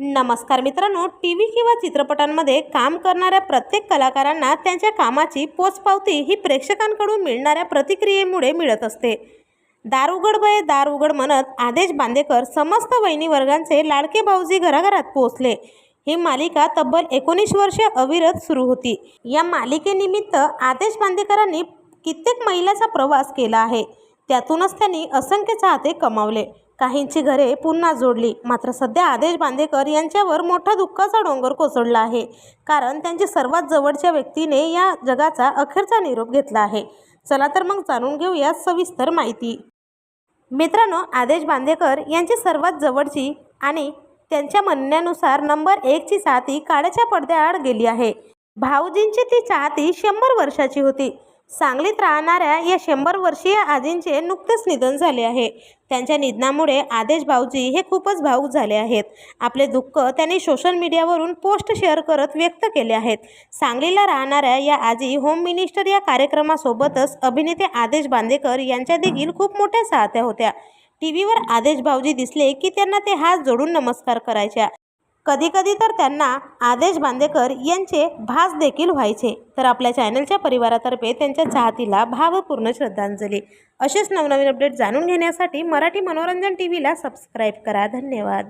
नमस्कार मित्रांनो T V किंवा चित्रपटांमध्ये काम करणाऱ्या प्रत्येक कलाकारांना त्यांच्या कामाची पोचपावती ही प्रेक्षकांकडून मिळणाऱ्या प्रतिक्रियेमुळे मिळत असते. दार उघड बये दार उघड म्हणत आदेश बांदेकर समस्त वहिनी वर्गांचे लाडके भाऊजी घराघरात पोहोचले. ही मालिका तब्बल एकोणीस वर्षे अविरत सुरू होती. या मालिकेनिमित्त आदेश बांदेकरांनी कित्येक महिलाचा प्रवास केला आहे. त्यातूनच त्यांनी असंख्य चाहते कमावले. काहींची घरे पुन्हा जोडली. मात्र सध्या आदेश बांदेकर यांच्यावर मोठा दुःखाचा डोंगर कोसळला आहे. कारण त्यांच्या सर्वात जवळच्या व्यक्तीने या जगाचा अखेरचा निरोप घेतला आहे. चला तर मग जाणून घेऊया सविस्तर माहिती. मित्रांनो आदेश बांदेकर यांची सर्वात जवळची आणि त्यांच्या म्हणण्यानुसार नंबर एकची चाहती काळ्याच्या पडद्याआड गेली आहे. भाऊजींची ती चाहती शंभर वर्षाची होती. सांगलीत राहणाऱ्या या शंभर वर्षीय आजींचे नुकतेच निधन झाले आहे. त्यांच्या निधनामुळे आदेश भाऊजी हे खूपच भाऊक झाले आहेत. आपले दुःख त्यांनी सोशल मीडियावरून पोस्ट शेअर करत व्यक्त केले आहेत. सांगलीला राहणाऱ्या या आजी होम मिनिस्टर या कार्यक्रमासोबतच अभिनेते आदेश बांदेकर यांच्या देखील खूप मोठ्या चाहत्या होत्या. टी व्हीवर आदेश भाऊजी दिसले की त्यांना ते हात जोडून नमस्कार करायच्या. कधीकधी तर त्यांना आदेश बांदेकर यांचे भास देखील व्हायचे. तर आपल्या चॅनलच्या परिवारातर्फे त्यांच्या चाहतीला भावपूर्ण श्रद्धांजली. असेच नवनवीन अपडेट जाणून घेण्यासाठी मराठी मनोरंजन टी व्हीला सबस्क्राईब करा. धन्यवाद.